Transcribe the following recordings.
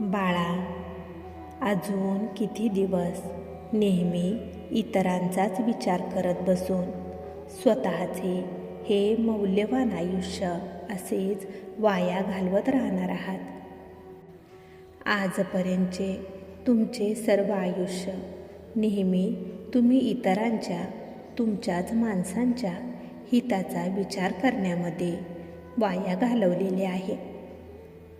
बाळा अजून किती दिवस नेहमी इतरांचाच विचार करत बसून स्वतःचे हे मौल्यवान आयुष्य असेच वाया घालवत राहणार आहात? आजपर्यंतचे तुमचे सर्व आयुष्य नेहमी तुम्ही इतरांच्या तुमच्याच माणसांच्या हिताचा विचार करण्यामध्ये वाया घालवलेले आहे.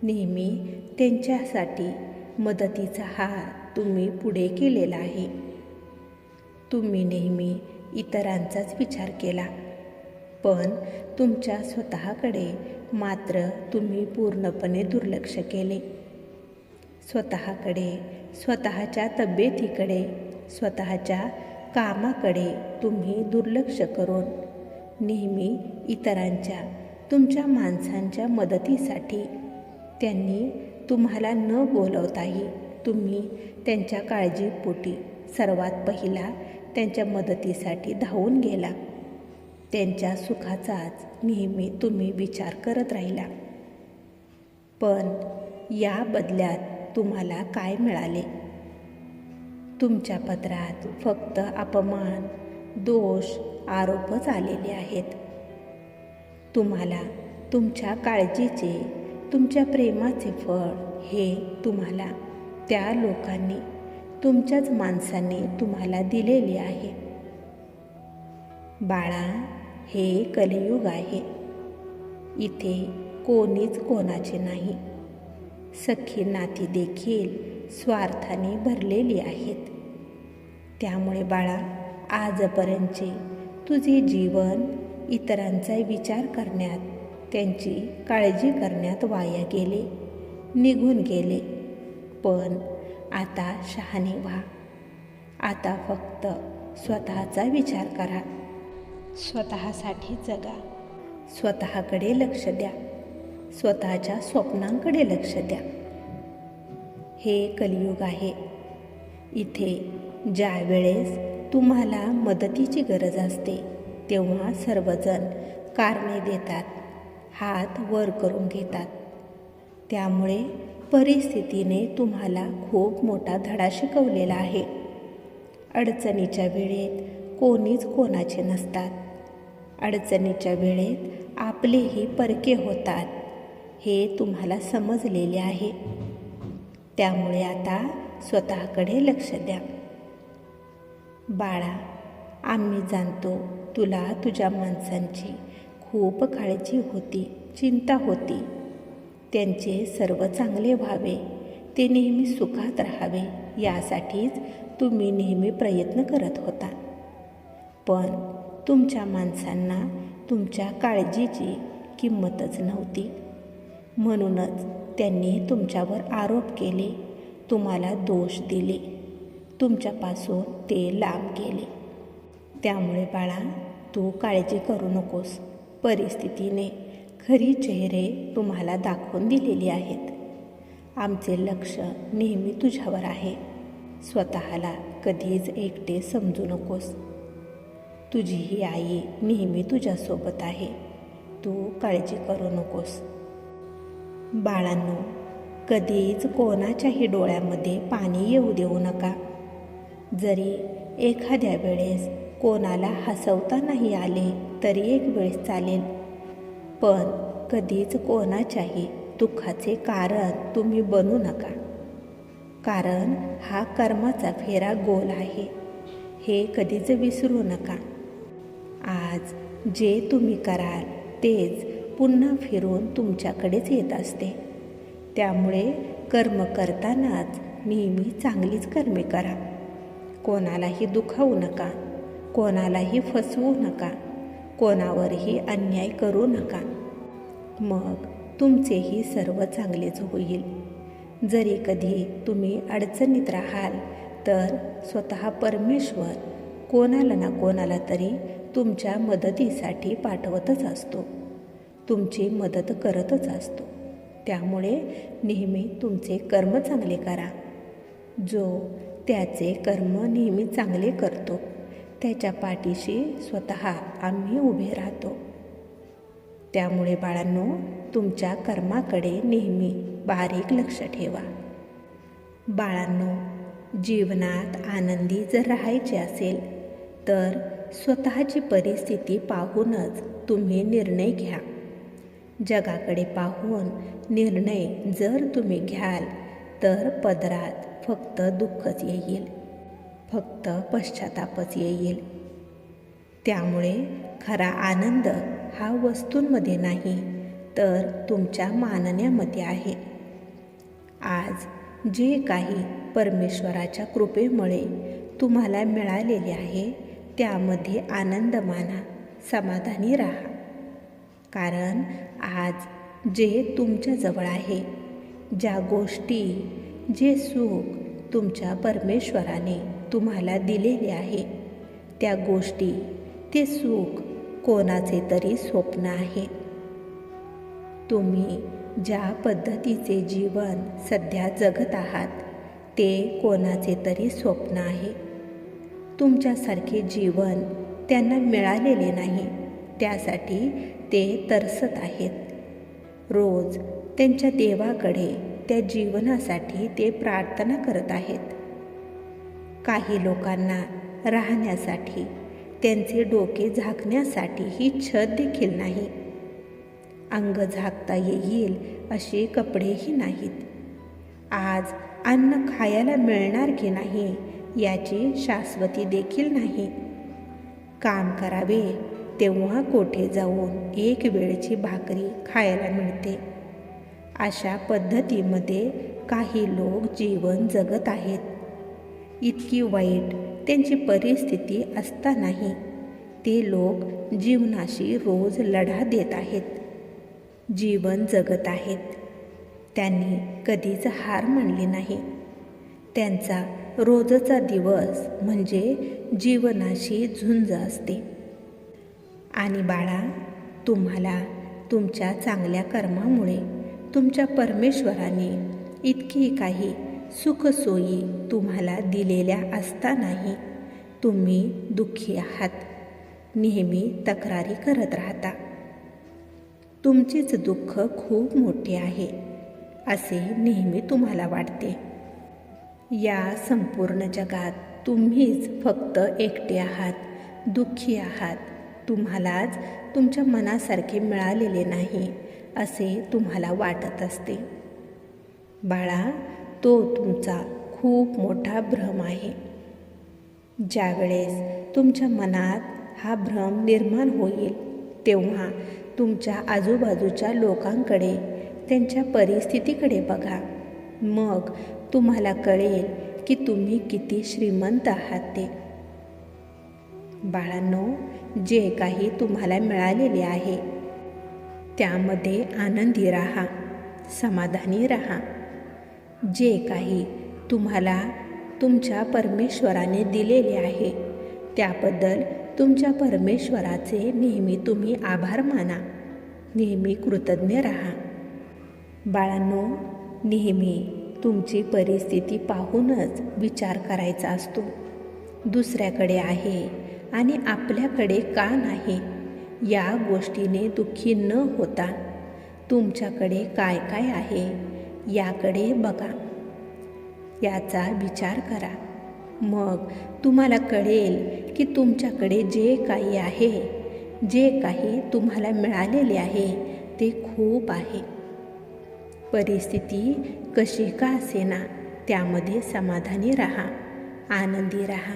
नेहमी त्यांच्यासाठी मदतीचा हात तुम्ही पुढे केलेला आहे. तुम्ही नेहमी इतरांचाच विचार केला. पण तुमच्या स्वतःकडे मात्र तुम्ही पूर्णपणे दुर्लक्ष केले. स्वतःकडे स्वतःच्या तब्येतीकडे स्वतःच्या कामाकडे तुम्ही दुर्लक्ष करून नेहमी इतरांच्या तुमच्या माणसांच्या मदतीसाठी त्यांनी तुम्हाला न बोलवताही तुम्ही त्यांच्या काळजीपोटी सर्वात पहिला त्यांच्या मदतीसाठी धावून गेला. त्यांच्या सुखाचाच नेहमी तुम्ही विचार करत राहिला. पण या बदल्यात तुम्हाला काय मिळाले? तुमच्या पत्रात फक्त अपमान दोष आरोपच आलेले आहेत. तुम्हाला तुमच्या काळजीचे तुमच्या प्रेमाचे फळ हे तुम्हाला त्या लोकांनी तुमच्याच माणसांनी तुम्हाला दिलेले आहे. बाळा हे कलियुग आहे. इथे कोणीच कोणाचे नाही. सखी नाती देखील स्वार्थाने भरलेली आहेत. त्यामुळे बाळा आजपर्यंतचे तुझे जीवन इतरांचा विचार करण्यात त्यांची काळजी करण्यात वाया गेले निघून गेले. पण आता शहाणे व्हा. आता फक्त स्वतःचा विचार करा. स्वतःसाठी जगा. स्वतःकडे लक्ष द्या. स्वतःच्या स्वप्नांकडे लक्ष द्या. हे कलियुग आहे. इथे ज्या वेळेस तुम्हाला मदतीची गरज असते तेव्हा सर्वजण कारणे देतात. हात वर करून घेतात. त्यामुळे परिस्थितीने तुम्हाला खूप मोठा धडा शिकवलेला आहे. अडचणीच्या वेळेत कोणीच कोणाचे नसतात. अडचणीच्या वेळेत आपलेही परके होतात हे तुम्हाला समजलेले आहे. त्यामुळे आता स्वतःकडे लक्ष द्या. बाळा आम्ही जाणतो तुला तुझ्या माणसांची खूप काळजी होती चिंता होती. त्यांचे सर्व चांगले व्हावे ते नेहमी सुखात राहावे यासाठीच तुम्ही नेहमी प्रयत्न करत होता. पण तुमच्या माणसांना तुमच्या काळजीची किंमतच नव्हती. म्हणूनच त्यांनी तुमच्यावर आरोप केले तुम्हाला दोष दिले तुमच्यापासून ते लांब गेले. त्यामुळे बाळा तू काळजी करू नकोस. परिस्थितीने खरी चेहरे तुम्हाला दाखवून दिलेली आहेत. आमचे लक्ष नेहमी तुझ्यावर आहे. स्वतःला कधीच एकटे समजू नकोस. तुझी ही आई नेहमी तुझ्यासोबत आहे. तू काळजी करू नकोस. बाळांनो कधीच कोणाच्याही डोळ्यामध्ये पाणी येऊ देऊ नका. जरी एखाद्या वेळेस कोणाला हसवता नाही आले तरी एक वेळेस चालेल. पण कधीच कोणाच्याही दुःखाचे कारण तुम्ही बनू नका. कारण हा कर्माचा फेरा गोल आहे. हे कधीच विसरू नका. आज जे तुम्ही कराल तेच पुन्हा फिरून तुमच्याकडेच येत असते. त्यामुळे कर्म करतानाच नेहमी चांगलीच कर्मे करा. कोणालाही दुखावू नका. कोणालाही फसवू नका. कोणावरही अन्याय करू नका. मग तुमचेही सर्व चांगलेच होईल. जरी कधी तुम्ही अडचणीत राहाल तर स्वतः परमेश्वर कोणाला ना कोणाला तरी तुमच्या मदतीसाठी पाठवतच असतो. तुमची मदत करतच असतो. त्यामुळे नेहमी तुमचे कर्म चांगले करा. जो त्याचे कर्म नेहमी चांगले करतो त्याच्या पाठीशी स्वतः आम्ही उभे राहतो. त्यामुळे बाळांनो तुमच्या कर्माकडे नेहमी बारीक लक्ष ठेवा. बाळांनो जीवनात आनंदी जर राहायचे असेल तर स्वतःची परिस्थिती पाहूनच तुम्ही निर्णय घ्या. जगाकडे पाहून निर्णय जर तुम्ही घ्याल तर पदरात फक्त दुःखच येईल. फक्त पश्चातापच येईल. त्यामुळे खरा आनंद हा वस्तूंमध्ये नाही तर तुमच्या मानण्यामध्ये आहे. आज जे काही परमेश्वराच्या कृपेमुळे तुम्हाला मिळालेले आहे त्यामध्ये आनंद माना समाधानी राहा. कारण आज जे तुमच्याजवळ आहे ज्या गोष्टी जे सुख तुमच्या परमेश्वराने तुम्हाला दिलेले आहे. त्या गोष्टी ते सुख कोणाचे तरी स्वप्न आहे. तुम्ही ज्या पद्धतीचे जीवन सध्या जगत आहात ते कोणाचे तरी स्वप्न आहे. तुमच्यासारखे जीवन त्यांना मिळालेले नाही त्यासाठी ते तरसत आहेत. रोज त्यांच्या देवाकडे त्या जीवनासाठी ते प्रार्थना करत आहेत. काही लोकांना राहण्यासाठी त्यांचे डोके झाकण्यासाठी ही छत देखील नाही. अंग झाकता येईल असे कपडेही नाहीत. आज अन्न खायला मिळणार की नाही याची शाश्वती देखील नाही. काम करावे तेव्हा कोठे जाऊन एक वेळची भाकरी खायला मिळते? अशा पद्धतीमध्ये काही लोक जीवन जगत आहेत. इतकी वाईट त्यांची परिस्थिती असतानाही ते लोक जीवनाशी रोज लढा देत आहेत. जीवन जगत आहेत. त्यांनी कधीच हार मानली नाही. त्यांचा रोजचा दिवस म्हणजे जीवनाशी झुंज असते. आणि बाळा तुम्हाला तुमच्या चांगल्या कर्मामुळे तुमच्या परमेश्वराने इतकी काही सुखसोयी तुम्हाला दिलेल्या असतानाही तुम्ही दुःखी आहात. नेहमी तक्रारी करत राहता. तुमचेच दुःख खूप मोठे आहे असे नेहमी तुम्हाला वाटते. या संपूर्ण जगात तुम्हीच फक्त एकटे आहात दुःखी आहात. तुम्हालाच तुमच्या मनासारखे मिळालेले नाही असे तुम्हाला वाटत असते. बाळा तो तुमचा खूप मोठा भ्रम आहे. ज्यावेळेस तुमच्या मनात हा भ्रम निर्माण होईल तेव्हा तुमच्या आजूबाजूच्या लोकांकडे त्यांच्या परिस्थितीकडे बघा. मग तुम्हाला कळेल की तुम्ही किती श्रीमंत आहात ते. बाळांनो जे काही तुम्हाला मिळालेले आहे त्यामध्ये आनंदी राहा समाधानी राहा. जे काही तुम्हाला तुमच्या परमेश्वराने दिलेले आहे त्याबद्दल तुमच्या परमेश्वराचे नेहमी तुम्ही आभार माना. नेहमी कृतज्ञ राहा. बाळांनो नेहमी तुमची परिस्थिती पाहूनच विचार करायचा असतो. दुसऱ्याकडे आहे आणि आपल्याकडे का नाही या गोष्टीने दुःखी न होता तुमच्याकडे काय काय आहे याकडे बघा. याचा विचार करा. मग तुम्हाला कळेल की तुमच्याकडे जे काही आहे जे काही तुम्हाला मिळालेले आहे ते खूप आहे. परिस्थिती कशी का असेना त्यामध्ये समाधानी राहा आनंदी राहा.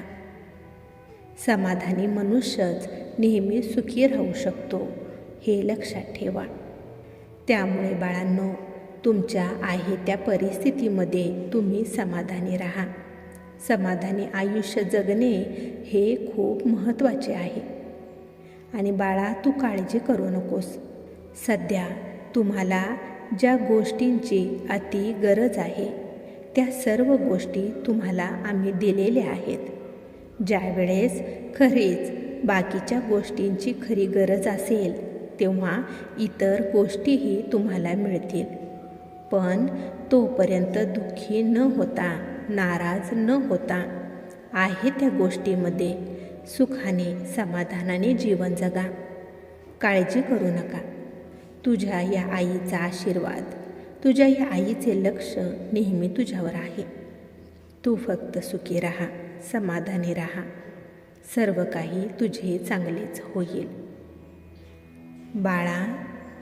समाधानी मनुष्यच नेहमी सुखी राहू शकतो हे लक्षात ठेवा. त्यामुळे बाळांनो तुमच्या आहे त्या परिस्थितीमध्ये तुम्ही समाधानी राहा. समाधानी आयुष्य जगणे हे खूप महत्त्वाचे आहे. आणि बाळा तू काळजी करू नकोस. सध्या तुम्हाला ज्या गोष्टींची अति गरज आहे त्या सर्व गोष्टी तुम्हाला आम्ही दिलेल्या आहेत. ज्यावेळेस खरेच खरीच बाकीच्या गोष्टींची खरी गरज असेल तेव्हा इतर गोष्टीही तुम्हाला मिळतील. पण तोपर्यंत दुःखी न होता नाराज न होता. आहे त्या गोष्टीमध्ये. सुखाने समाधानाने जीवन जगा. काळजी करू नका. तुझ्या या आईचा आशीर्वाद तुझ्या या आईचे लक्ष नेहमी तुझ्यावर आहे. तू फक्त सुखी राहा समाधानी राहा. सर्व काही तुझे चांगलेच होईल. बाळा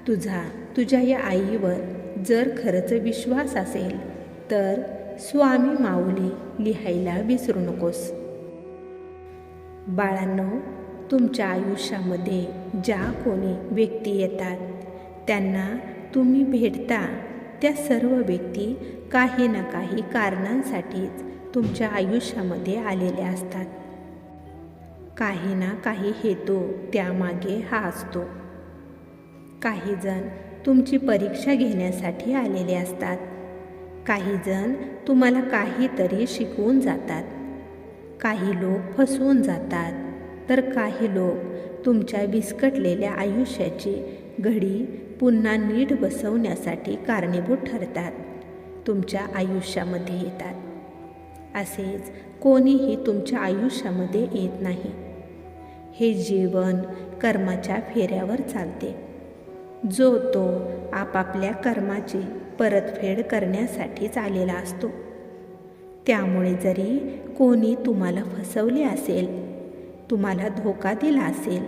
तुझा तुझ्या या आईवर जर खरंच विश्वास असेल तर स्वामी माऊली लिहायला विसरू नकोस. बाळांनो तुमच्या आयुष्यामध्ये ज्या कोणी व्यक्ती येतात त्यांना तुम्ही भेटता त्या सर्व व्यक्ती काही ना काही कारणांसाठीच तुमच्या आयुष्यामध्ये आलेल्या असतात. काही ना काही हेतू त्यामागे हा असतो. काही जण तुमची परीक्षा घेण्यासाठी आलेले असतात. काही जण तुम्हाला काहीतरी शिकवून जातात. काही लोक फसवून जातात. तर काही लोक तुमच्या विस्कटलेल्या आयुष्याची घडी पुन्हा नीट बसवण्यासाठी कारणीभूत ठरतात. तुमच्या आयुष्यामध्ये येतात. असेच कोणीही तुमच्या आयुष्यामध्ये येत नाही. हे जीवन कर्माच्या फेऱ्यावर चालते. जो तो आपापल्या कर्माची परतफेड करण्यासाठीच आलेला असतो. त्यामुळे जरी कोणी तुम्हाला फसवले असेल तुम्हाला धोका दिला असेल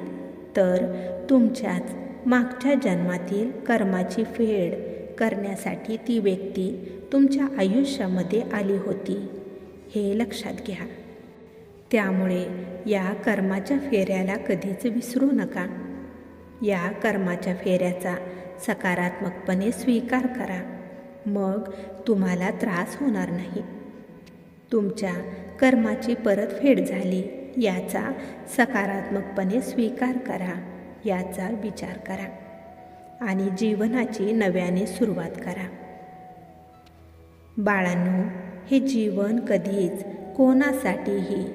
तर तुमच्याच मागच्या जन्मातील कर्माची फेड करण्यासाठी ती व्यक्ती तुमच्या आयुष्यामध्ये आली होती हे लक्षात घ्या. त्यामुळे या कर्माच्या फेऱ्याला कधीच विसरू नका. या कर्माच्या फेऱ्याचा सकारात्मकपणे स्वीकार करा. मग तुम्हाला त्रास होणार नाही. तुमच्या कर्माची परतफेड झाली याचा सकारात्मकपणे स्वीकार करा याचा विचार करा आणि जीवनाची नव्याने सुरुवात करा. बाळांनो हे जीवन कधीच कोणासाठीही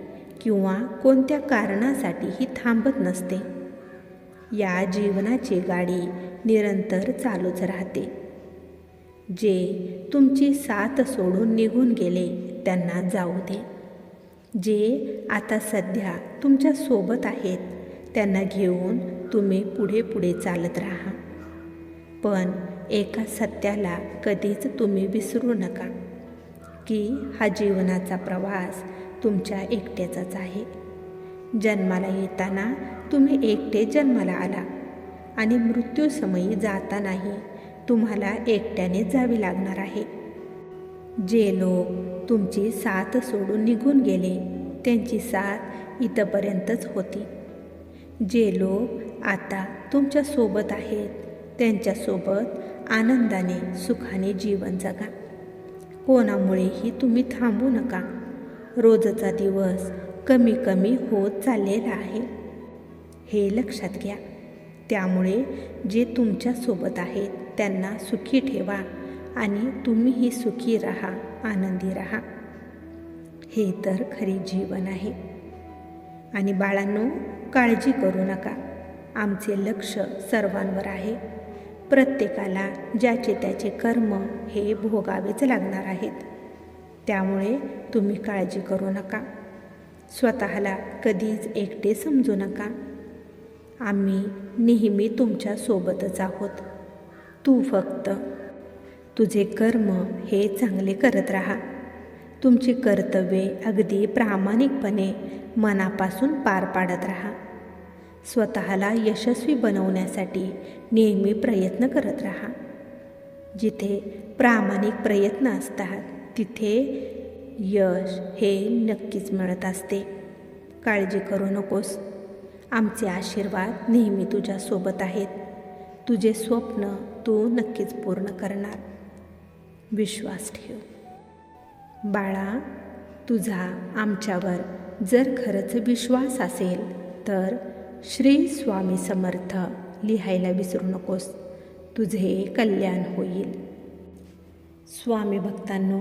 किंवा कोणत्या कारणासाठीही थांबत नसते. या जीवनाची गाडी निरंतर चालूच राहते. जे तुमची साथ सोडून निघून गेले त्यांना जाऊ दे. जे आता सध्या तुमच्यासोबत आहेत त्यांना घेऊन तुम्ही पुढे पुढे चालत राहा. पण एका सत्याला कधीच तुम्ही विसरू नका की हा जीवनाचा प्रवास तुमच्या एकट्याचाच आहे. जन्माला येताना तुम्ही एकटे जन्माला आला आणि मृत्यूसमयी जातानाही तुम्हाला एकट्याने जावे लागणार आहे. जे लोक तुमची साथ सोडून निघून गेले त्यांची साथ इथंपर्यंतच होती. जे लोक आता तुमच्यासोबत आहेत त्यांच्यासोबत आनंदाने सुखाने जीवन जगा. कोणामुळेही तुम्ही थांबू नका. रोजचा दिवस कमी कमी होत चाललेला आहे. हे लक्षात घ्या. त्यामुळे जे तुमच्यासोबत आहेत त्यांना सुखी ठेवा आणि तुम्हीही सुखी राहा आनंदी राहा. हे तर खरे जीवन आहे. आणि बाळांनो काळजी करू नका. आमचे लक्ष सर्वांवर आहे. प्रत्येकाला ज्याचे त्याचे कर्म हे भोगावेच लागणार आहेत. त्यामुळे तुम्ही काळजी करू नका. स्वतःला कधीच एकटे समजू नका. आम्ही नेहमी तुमच्या सोबतच आहोत. तू फक्त तुझे कर्म हे चांगले करत राहा. तुमची कर्तव्ये अगदी प्रामाणिकपणे मनापासून पार पाडत राहा. स्वतःला यशस्वी बनवण्यासाठी नेहमी प्रयत्न करत राहा. जिथे प्रामाणिक प्रयत्न असतात तिथे यश हे नक्कीच मिळत असते. काळजी करू नकोस. आमचे आशीर्वाद नेहमी तुझ्यासोबत आहेत. तुझे स्वप्न तू नक्कीच पूर्ण करणार. विश्वास ठेव. बाळा तुझा आमच्यावर जर खरंच विश्वास असेल तर श्री स्वामी समर्थ लिहायला विसरू नकोस. तुझे कल्याण होईल. स्वामी भक्तांनो